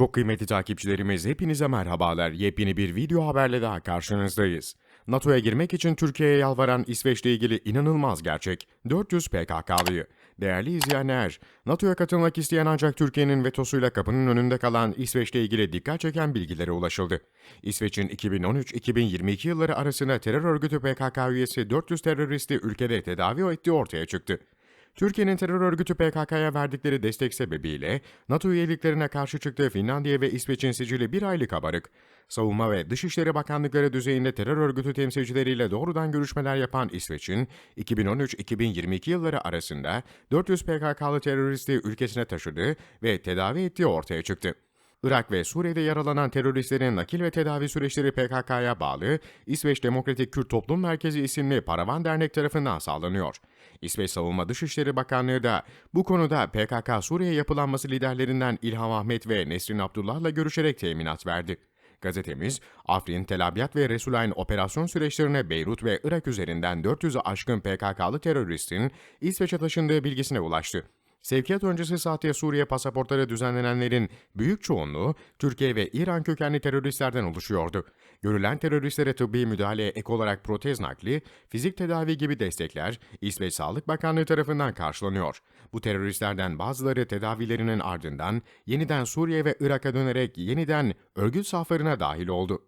Çok kıymetli takipçilerimiz hepinize merhabalar. Yepyeni bir video haberle daha karşınızdayız. NATO'ya girmek için Türkiye'ye yalvaran İsveç'le ilgili inanılmaz gerçek. 400 PKK'lıyı. Değerli izleyenler, NATO'ya katılmak isteyen ancak Türkiye'nin vetosuyla kapının önünde kalan İsveç'le ilgili dikkat çeken bilgilere ulaşıldı. İsveç'in 2013-2022 yılları arasında terör örgütü PKK üyesi 400 teröristi ülkede tedavi ettiği ortaya çıktı. Türkiye'nin terör örgütü PKK'ya verdikleri destek sebebiyle NATO üyeliklerine karşı çıktığı Finlandiya ve İsveç'in sicili bir aylık kabarık. Savunma ve Dışişleri Bakanlıkları düzeyinde terör örgütü temsilcileriyle doğrudan görüşmeler yapan İsveç'in 2013-2022 yılları arasında 400 PKK'lı teröristi ülkesine taşıdığı ve tedavi ettiği ortaya çıktı. Irak ve Suriye'de yaralanan teröristlerin nakil ve tedavi süreçleri PKK'ya bağlı İsveç Demokratik Kürt Toplum Merkezi isimli Paravan Dernek tarafından sağlanıyor. İsveç Savunma Dışişleri Bakanlığı da bu konuda PKK Suriye yapılanması liderlerinden İlham Ahmet ve Nesrin Abdullah'la görüşerek teminat verdi. Gazetemiz, Afrin, Tel Abyad ve Resulayn operasyon süreçlerine Beyrut ve Irak üzerinden 400'ü aşkın PKK'lı teröristin İsveç'e taşındığı bilgisine ulaştı. Sevkiyat öncesi sahte Suriye pasaportları düzenlenenlerin büyük çoğunluğu Türkiye ve İran kökenli teröristlerden oluşuyordu. Görülen teröristlere tıbbi müdahaleye ek olarak protez nakli, fizik tedavi gibi destekler İsveç Sağlık Bakanlığı tarafından karşılanıyor. Bu teröristlerden bazıları tedavilerinin ardından yeniden Suriye ve Irak'a dönerek yeniden örgüt saflarına dahil oldu.